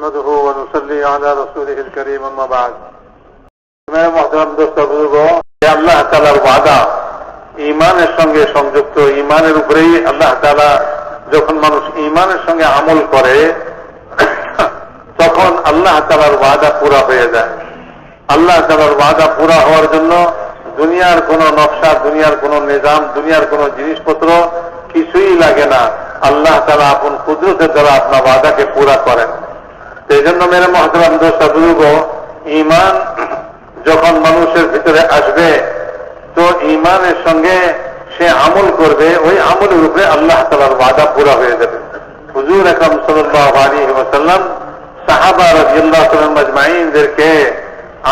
نحمده ونصلي على رسوله الكريم أما بعد মেরে মহতরম দোস্ত বুজুর্গ আল্লাহ তালার ওয়াদা ইমানের সঙ্গে সংযুক্ত ইমানের উপরেই আল্লাহ তালা যখন মানুষ ইমানের সঙ্গে আমল করে তখন আল্লাহ তালার ওয়াদা পুরা হয়ে যায় আল্লাহ তালার ওয়াদা পুরা হওয়ার জন্য দুনিয়ার কোন নকশা দুনিয়ার কোন নিজাম দুনিয়ার কোন জিনিসপত্র কিছুই লাগে না আল্লাহ তালা আপন কুদরতের দ্বারা আপনার ওয়াদাকে পুরা করেন সেই জন্য মেরে মহতরাম দোষা ইমান যখন মানুষের ভিতরে আসবে, তো ইমানের সঙ্গে সে আমল করবে, ওই আমলের উপরে আল্লাহ তালার ওয়াদা পুরা হয়ে যাবে। হুজুর আকরম সাল্লাহ আলী ওসাল্লাম সাহাবা রাজিয়াল্লাহ সাল্লাম আজমাইনদেরকে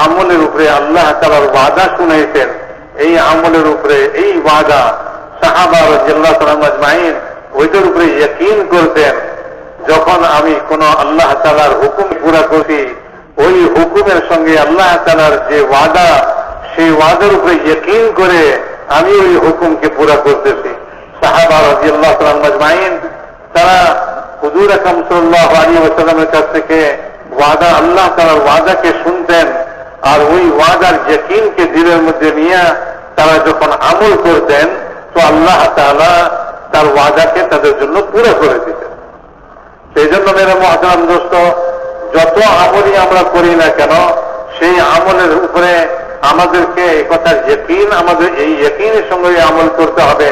আমলের উপরে আল্লাহ তালার ওয়াদা শুনেছেন এই আমলের উপরে এই ওয়াদা সাহাবা রাজিয়াল্লাহ সাল্লাম আজমাইন ওইটার উপরে ইয়কিন করতেন। যখন আমি কোন আল্লাহ তালার হুকুম পুরা করি ওই হুকুমের সঙ্গে আল্লাহ তালার যে ওয়াদা, সেই ওয়াদার উপরে ইয়কিন করে আমি ওই হুকুমকে পুরা করতেছি। সাহাবা রাজিয়াল্লাহ সাল্লাম আজমাইন, তারা হুজুর আকরম সাল্লাহ আলী ওসালামের কাছ থেকে ওয়াদা, আল্লাহ তালার ওয়াদাকে শুনতেন আর ওই ওয়াদার যকিনকে দিলের মধ্যে নিয়ে তারা যখন আমল করতেন, তো আল্লাহ তালা তার ওয়াদাকে তাদের জন্য পুরো করে দিতেন। সেই জন্য মেরে মহাতাম দোস্ত যত আমলই আমরা করি না কেন, সেই আমলের উপরে আমাদেরকে এই কথার যকিন আমাদের এই যকিনের সঙ্গে আমল করতে হবে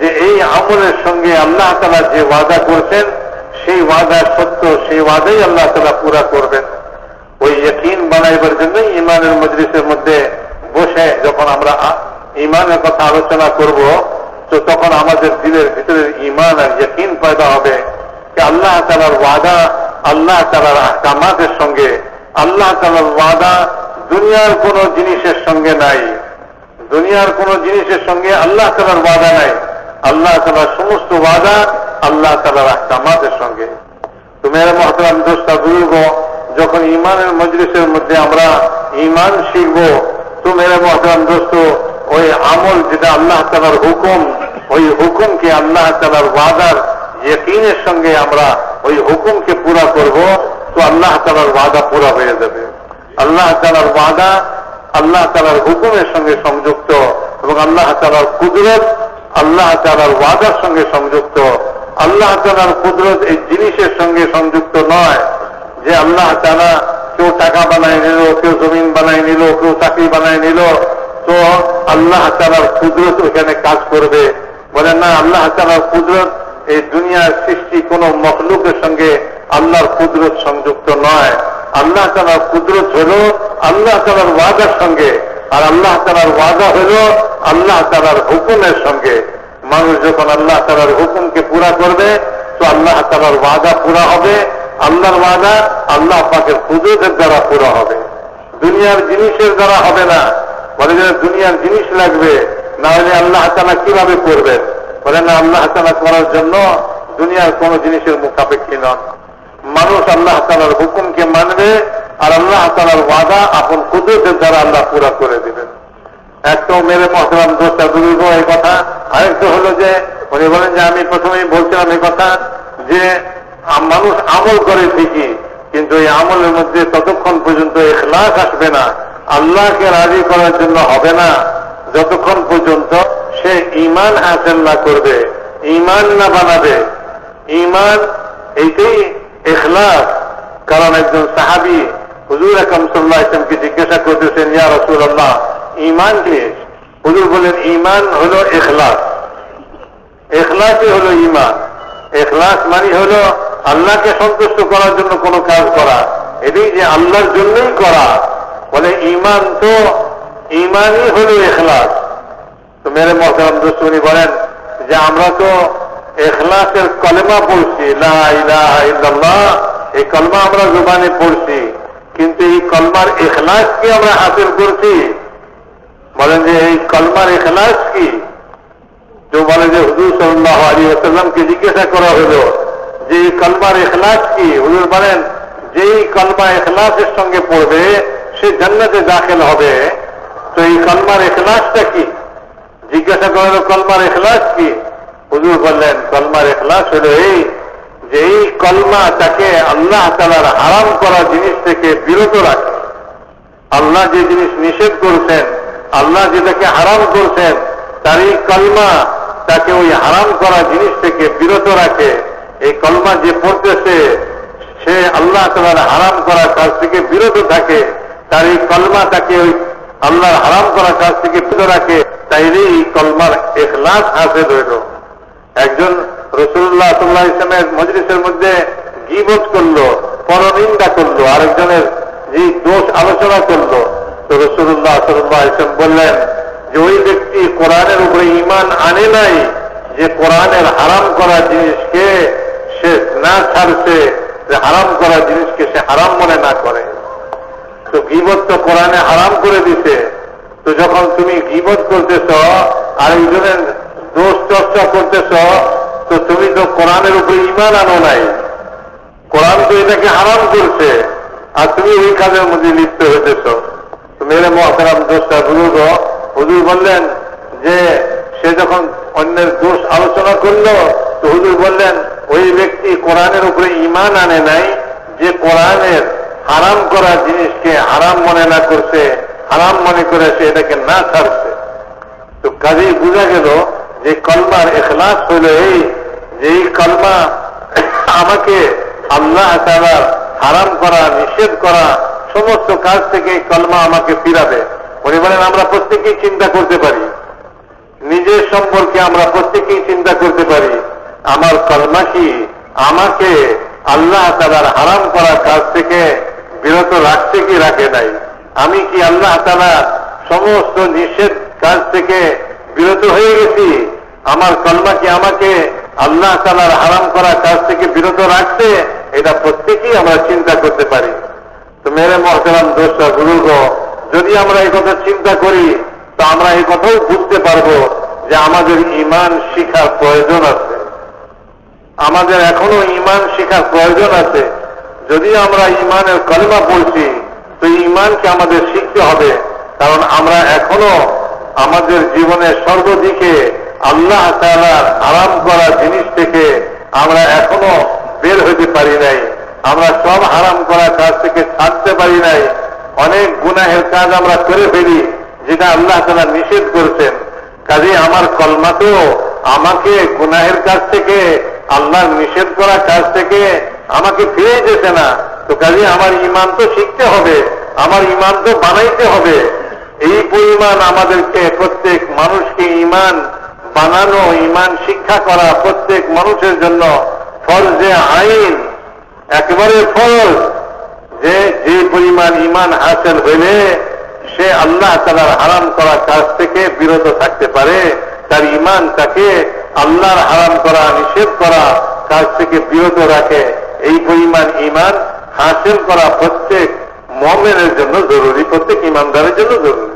যে এই আমলের সঙ্গে আল্লাহ তালা যে ওয়াদা করছেন, সেই ওয়াদা সত্য, সেই ওয়াদাই আল্লাহ তালা পুরা করবেন। ওই ইয়কিন বানাইবার জন্য ইমানের মজলিসের মধ্যে বসে যখন আমরা ইমানের কথা আলোচনা করব, তো তখন আমাদের দিলের ভিতরের ইমান আর ইয়কিন পয়দা হবে। আল্লাহ তালার ওয়াদা, আল্লাহ তালার আহকামাতের সঙ্গে, আল্লাহ তালার ওয়াদা দুনিয়ার কোন জিনিসের সঙ্গে নাই। দুনিয়ার কোন জিনিসের সঙ্গে আল্লাহ তালার ওয়াদা নাই। আল্লাহ তালার সমস্ত ওয়াদা আল্লাহ তালার আহকামাতের সঙ্গে। তো মেয়ের মহতরাম, দোস্তা বুঝব যখন ইমানের মজলিসের মধ্যে আমরা ইমান শিখব, তো মেরে মহতরাম, দোস্ত, ওই আমল যেটা আল্লাহ তালার হুকুম, ওই হুকুমকে আল্লাহ তালার ওয়াদার ইয়কিনের সঙ্গে আমরা ওই হুকুমকে পুরা করব, তো আল্লাহ তালার ওয়াদা পুরা হয়ে যাবে। আল্লাহ তালার ওয়াদা, আল্লাহ তালার হুকুমের সঙ্গে সংযুক্ত এবং আল্লাহ তালার কুদরত, আল্লাহ তালার ওয়াদার সঙ্গে সংযুক্ত। আল্লাহ তালার কুদরত এই জিনিসের সঙ্গে সংযুক্ত নয় যে আল্লাহ তালা কেউ টাকা বানায় নিল, কেউ জমিন বানায় নিল, কেউ চাকরি বানায় নিল, তো আল্লাহ তালার কুদরত ওখানে কাজ করবে। বলেন না, আল্লাহ তালার কুদরত এই দুনিয়ার সৃষ্টি কোন মখলুকের সঙ্গে আল্লাহর কুদরত সংযুক্ত নয়। আল্লাহ তালার কুদরত হল আল্লাহ তালার ওয়াদার সঙ্গে, আর আল্লাহ তালার ওয়াদা হল আল্লাহ তালার হুকুমের সঙ্গে। মানুষ যখন আল্লাহ তালার হুকুমকে পুরা করবে, তো আল্লাহ তালার ওয়াদা পুরা হবে। আল্লাহর ওয়াদা আল্লাহ পাকের কুদরতের দ্বারা পুরা হবে। দুনিয়ার জিনিসের দ্বারা হবে না। বলে দুনিয়ার জিনিস লাগবে, না হলে আল্লাহ তালা কীভাবে করবেন? বলে না, আল্লাহ তালা করার জন্য দুনিয়ার কোন জিনিসের মুখাপেক্ষী নন। মানুষ আল্লাহ তালার হুকুমকে মানবে আর আল্লাহ তালার ওয়াদা আপন কুদরতের দ্বারা আল্লাহ পুরা করে দিবেন। একটা মেরে মহতরাম দোষটা দুর্গ এই কথা। আরেকটা হলো যে, উনি বলেন যে, আমি প্রথমেই বলছিলাম এই কথা যে মানুষ আমল করে ঠিকই, কিন্তু এই আমলের মধ্যে ততক্ষণ পর্যন্ত এখলাস আসবে না। আল্লাহকে রাজি করার জন্য হবে না। যতক্ষণ পর্যন্ত সে ইমান হাসিল না করবে ইমান না বানাবে। ইমান এইটাই এখলাস কারণ একজন সাহাবি হুজুর আকম সাল্লাহ ইসলামকে জিজ্ঞাসা করতেছেন, ইয়া রসুল আল্লাহ ইমান কি? হুজুর বলেন ইমান হলো এখলাস এখলাসই হলো ইমান এখলাস মানে হলো আল্লাহকে সন্তুষ্ট করার জন্য কোনো কাজ করা। এটাই যে আল্লাহর জন্যই করা। বলে ইমান তো ইমানই হলো এখলাস তো মেরে মহতারাম দোস্ত বলেন যে, আমরা তো এখলাসের কলেমা পড়ছি এই কলমা আমরা জোবানে পড়ছি, কিন্তু এই কলমার এখলাস কি আমরা হাসিল করছি? বলেন যে, এই কলমার এখলাস কি? তো বলে যে, হুজুর সাল্লাহ আলী আসাল্লামকে জিজ্ঞাসা করা হলো যে, এই কলমার এখলাস কি? হুজুর বলেন, যেই কলমা এখলাসের সঙ্গে পড়বে, সে জান্নাতে দাখিল হবে। তো এই কলমার এখলাসটা কি? জিজ্ঞাসা করা হলো কলমার এখলাস কি? হুজুর বললেন, কলমার এখলাস হলো এই যে এই কলমা তাকে আল্লাহ তালার হারাম করা জিনিস থেকে বিরত রাখে। আল্লাহ যে জিনিস নিষেধ করছেন, আল্লাহ যেটাকে হারাম করছেন, তার এই কলমা তাকে ওই হারাম করা জিনিস থেকে বিরত রাখে। এই কলমা যে পড়তেছে, সে আল্লাহ তালার হারাম করা কাজ থেকে বিরত থাকে। তার এই কলমা তাকে ওই আল্লাহর হারাম করা কাজ থেকে বিরত রাখে। তাইলে এই কলমার এখলাস হাসিল হইল। একজন রসুল্লাহ সাল্লাহ ইসলামের মজলিসের মধ্যে গিবত করল, পরনিন্দা করল, আরেকজনের যে দোষ আলোচনা করল। তো রসুল্লাহ সাল্লাহ ইসলাম বললেন যে ওই ব্যক্তি কোরআনের উপরে ইমান আনে নাই, যে কোরআনের হারাম করা জিনিসকে সে না ছাড়ছে, যে হারাম করা জিনিসকে সে হারাম মনে না করে। তো গিবত তো কোরআনে হারাম করে দিছে। তো যখন তুমি গিবত করতেছ, আরেকজনের দোষ চর্চা করতেছ, তো তুমি তো কোরআনের উপরে ইমান আনো নাই। কোরআন তো এটাকে হারাম করছে। আর তুমি ওই কাজের মধ্যে লিপ্ত হইতেছ। মেরে মহাতারাম দোষটা বুঝুক হুজুর বললেন যে, সে যখন অন্যের দোষ আলোচনা করল, তো হুজুর বললেন, ওই ব্যক্তি কোরআনের উপরে ইমান আনে নাই, যে কোরআনের হারাম করা জিনিসকে হারাম মনে না করছে। হারাম মনে করে সে এটাকে না ছাড়ছে। তো কাজেই বোঝা গেল যে কলমার এখলাস হইল এই যে এই কলমা আমাকে আল্লাহ তালার হারাম করা, নিষেধ করা, সমস্ত কাজ থেকে এই কলমা আমাকে ফিরাবে। উনি বলেন আমরা প্রত্যেকেই চিন্তা করতে পারি। নিজের সম্পর্কে আমরা প্রত্যেকেই চিন্তা করতে পারি। আমার কলমা কি আমাকে আল্লাহ তালার হারাম করা কাজ থেকে বিরত রাখতে কি রাখে নাই? আমি কি আল্লাহ তালা সমস্ত নিষেধ কাজ থেকে বিরত হয়ে গেছি? আমার কলমা কি আমাকে আল্লাহ তালার হারাম করা কাজ থেকে বিরত রাখছে? এটা প্রত্যেকেই আমরা চিন্তা করতে পারি। তো মেরে মহতারাম দোষা গুরুগ যদি আমরা এই কথা চিন্তা করি, তো আমরা এই কথাও বুঝতে পারব যে আমাদের ইমান শিখার প্রয়োজন আছে। আমাদের এখনও ইমান শিখার প্রয়োজন আছে। যদি আমরা ইমানের কলমা পড়ছি তো ইমানকে আমাদের শিখতে হবে, কারণ আমরা এখনও আমাদের জীবনের সর্বদিকে আল্লাহ তালার আরাম করা জিনিস থেকে আমরা এখনও বের হইতে পারি নাই। আমরা সব হারাম করা কাজ থেকে ছাড়তে পারি নাই। অনেক গুনাহের কাজ আমরা করে ফেলি, যেটা আল্লাহ তালা নিষেধ করেছেন। কাজে আমার কলমাতেও আমাকে গুনাহের কাছ থেকে আল্লাহ নিষেধ করা কাজ থেকে আমাকে ফিরে যেতে না। তো কাজে আমার ইমান তো শিখতে হবে, আমার ইমান তো বানাইতে হবে। এই পরিমাণ আমাদেরকে প্রত্যেক মানুষকে ইমান বানানো ইমান শিক্ষা করা প্রত্যেক মানুষের জন্য ফরজে আইন, একেবারে ফরজ। যে যে পরিমাণ ইমান হাসিল হইলে সে আল্লাহ তালার হারাম করা কাজ থেকে বিরত থাকতে পারে। তার ইমান তাকে আল্লাহর হারাম করা, নিষেধ করা কাজ থেকে বিরত রাখে। এই পরিমাণ ইমান হাসিল করা প্রত্যেক মমেনের জন্য জরুরি প্রত্যেক ইমানদারের জন্য জরুরি।